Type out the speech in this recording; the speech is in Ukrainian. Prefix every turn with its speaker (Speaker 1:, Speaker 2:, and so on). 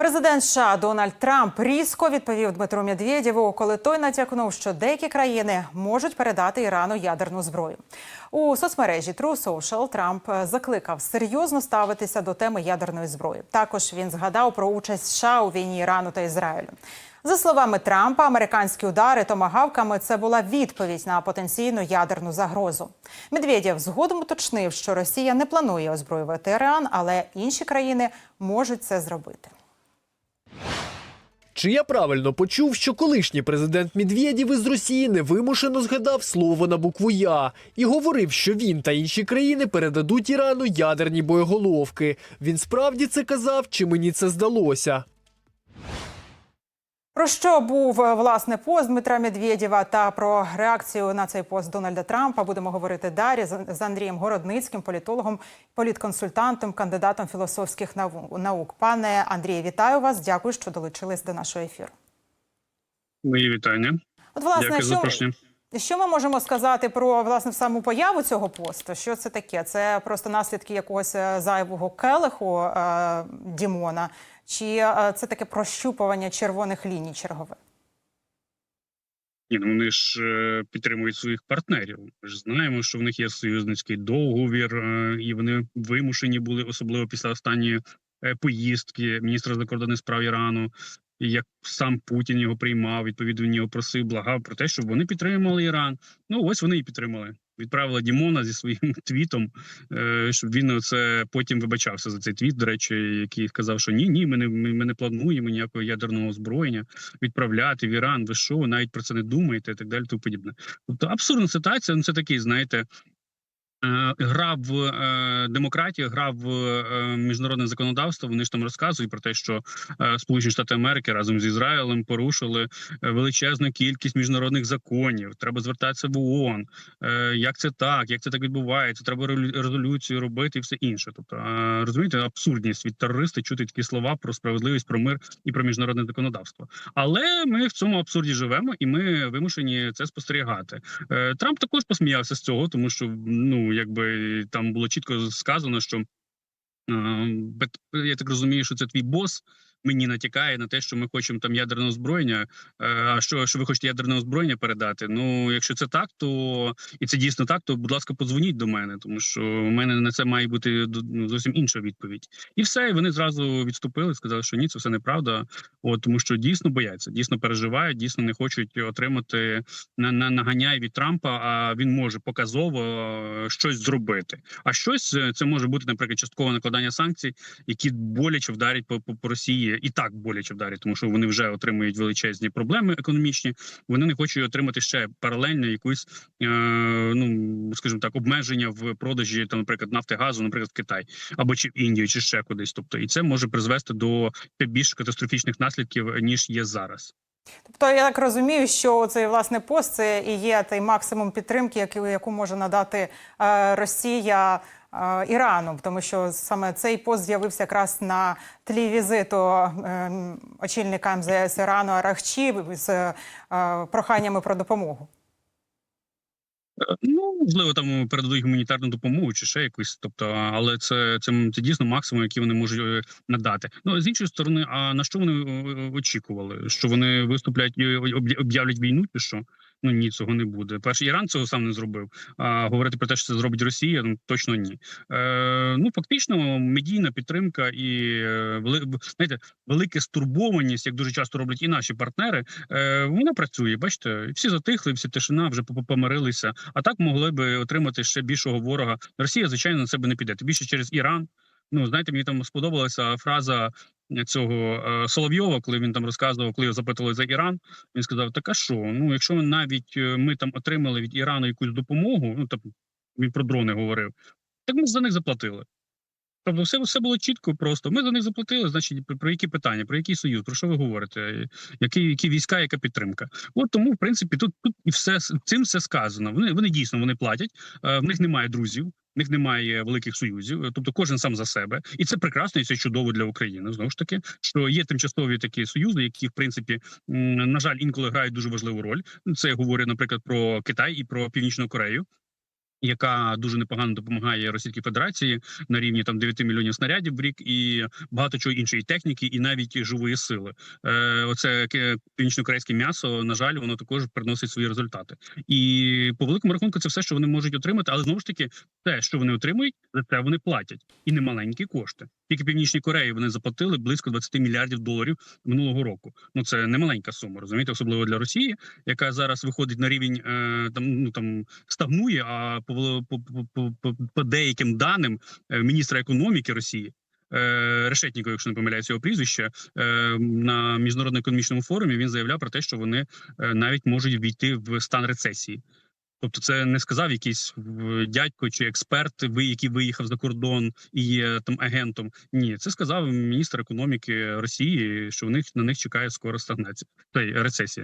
Speaker 1: Президент США Дональд Трамп різко відповів Дмитру Медведєву, коли той натякнув, що деякі країни можуть передати Ірану ядерну зброю. У соцмережі True Social Трамп закликав серйозно ставитися до теми ядерної зброї. Також він згадав про участь США у війні Ірану та Ізраїлю. За словами Трампа, американські удари томагавками це була відповідь на потенційну ядерну загрозу. Медведєв згодом уточнив, що Росія не планує озброювати Іран, але інші країни можуть це зробити.
Speaker 2: Чи я правильно почув, що колишній президент Медведєв із Росії невимушено згадав слово на букву Я і говорив, що він та інші країни передадуть Ірану ядерні боєголовки. Він справді це казав, чи мені це здалося?
Speaker 1: Про що був е, власне пост Дмитра Медведєва та про реакцію на цей пост Дональда Трампа будемо говорити далі з Андрієм Городницьким, політологом, політконсультантом, кандидатом філософських нау- наук. Пане Андрію, вітаю вас. Дякую, що долучились до нашого ефіру.
Speaker 3: Мої вітання.
Speaker 1: От, власне,
Speaker 3: Дякую
Speaker 1: що. Що ми можемо сказати про власне саму появу цього посту? Що це таке? Це просто наслідки якогось е, зайвого келиху е, Дімона, чи е, це таке прощупування червоних ліній чергове?
Speaker 3: Ні, ну вони ж е, підтримують своїх партнерів. Ми ж знаємо, що в них є союзницький договір, і вони вимушені були, особливо після останньої поїздки міністра закордонних справ Ірану. Як сам Путін його приймав, відповідно він просив, благав про те, щоб вони підтримали Іран. Ну ось вони і підтримали. Відправила Дімона зі своїм твітом, е, щоб він оце потім вибачався за цей твіт. До речі, який сказав, що ні, ні, ми не ми, не плануємо ніякого ядерного озброєння відправляти в Іран. Ви що, навіть про це не думаєте, і так далі, тому подібне. Тобто абсурдна ситуація. Ну це такий, знаєте. Е, Гра в е, демократію, гра в е, міжнародне законодавство. Вони ж там розказують про те, що Сполучені Штати Америки разом з Ізраїлем порушили величезну кількість міжнародних законів. Треба звертатися в ООН. Як це так? Як це так відбувається? Треба резолюцію робити і все інше. Тобто розумієте, абсурдність від терориста чути такі слова про справедливість, про мир і про міжнародне законодавство. Але ми в цьому абсурді живемо, і ми вимушені це спостерігати. Трамп також посміявся з цього, тому що ну якби там було чітко сказано, що. е, Я так розумію, що це твій бос мені натякає на те, що ми хочемо там ядерне озброєння. Е, А що, що ви хочете ядерне озброєння передати? Ну, якщо це так, то і це дійсно так, то будь ласка, подзвоніть до мене, тому що у мене на це має бути ну, зовсім інша відповідь. І все, і вони зразу відступили, сказали, що ні, це все неправда. От тому, що дійсно бояться, дійсно переживають, дійсно не хочуть отримати на, на наганяй від Трампа. А він може показово е, щось зробити. А щось е, це може бути, наприклад, часткове накладання санкцій, які боляче вдарять по, по, по Росії, і так боляче вдарять, тому що вони вже отримують величезні проблеми економічні. Вони не хочуть отримати ще паралельно якусь, е, ну скажімо так, обмеження в продажі там, наприклад, нафти газу, наприклад, в Китай або чи в Індію, чи ще кудись. Тобто, і це може призвести до більш катастрофічних наслідків ніж є зараз.
Speaker 1: Тобто я так розумію, що цей власне пост це і є той максимум підтримки, яку може надати е, Росія е, Ірану, тому що саме цей пост з'явився якраз на тлі візиту е, очільника МЗС Ірану Арахчі з е, проханнями про допомогу.
Speaker 3: Ну, можливо, там передадуть гуманітарну допомогу чи ще якусь. Тобто, але це, це, це дійсно максимум, який вони можуть надати. Ну з іншої сторони, а на що вони очікували? Що вони виступлять об'являть війну, чи що? Ну ні, цього не буде. Перший Іран цього сам не зробив. А говорити про те, що це зробить Росія, ну точно ні. Е, ну фактично, медійна підтримка і е, знаєте, велика стурбованість, як дуже часто роблять і наші партнери. Е, вона працює. Бачите, всі затихли, всі тишина, вже по- помирилися. А так могли би отримати ще більшого ворога. Росія, звичайно, на себе не піде. Тим більше через Іран. Ну знаєте, мені там сподобалася фраза цього е, Соловйова, коли він там розказував, коли його запитували за Іран. Він сказав: так а що? Ну, якщо навіть е, ми там отримали від Ірану якусь допомогу, ну там він про дрони говорив, так ми за них заплатили. Тобто, все, все було чітко, просто. Ми за них заплатили. Значить, про, які питання, про який союз, про що ви говорите? Які, які війська, яка підтримка? От тому, в принципі, тут, тут і все цим все сказано. Вони вони дійсно вони платять. е, В них немає друзів, в них немає великих союзів. е, Тобто, кожен сам за себе, і це прекрасно, і це чудово для України. Знову ж таки, що є тимчасові такі союзи, які в принципі на жаль інколи грають дуже важливу роль. Це я говорю, наприклад, про Китай і про Північну Корею. Яка дуже непогано допомагає Російській Федерації на рівні там 9 мільйонів снарядів в рік і багато чого іншої техніки, і навіть живої сили. Е, оце ке- північнокорейське м'ясо, на жаль, воно також приносить свої результати. І по великому рахунку, це все, що вони можуть отримати, але знову ж таки, те, що вони отримують, за це вони платять і немаленькі кошти. Тільки північній Кореї вони заплатили близько 20 мільярдів доларів минулого року. Ну це не маленька сума, розумієте, особливо для Росії, яка зараз виходить на рівень е, там ну там стагнує. А по по, по, по, по, деяким даним е, міністра економіки Росії. е, Решетнікова, якщо не помиляюся його прізвище, е, на міжнародному економічному форумі він заявляв про те, що вони навіть можуть війти в стан рецесії. Тобто, це не сказав якийсь дядько чи експерт, який виїхав за кордон і є там агентом. Ні, це сказав міністр економіки Росії, що в них на них чекає скоро стагнація та рецесія.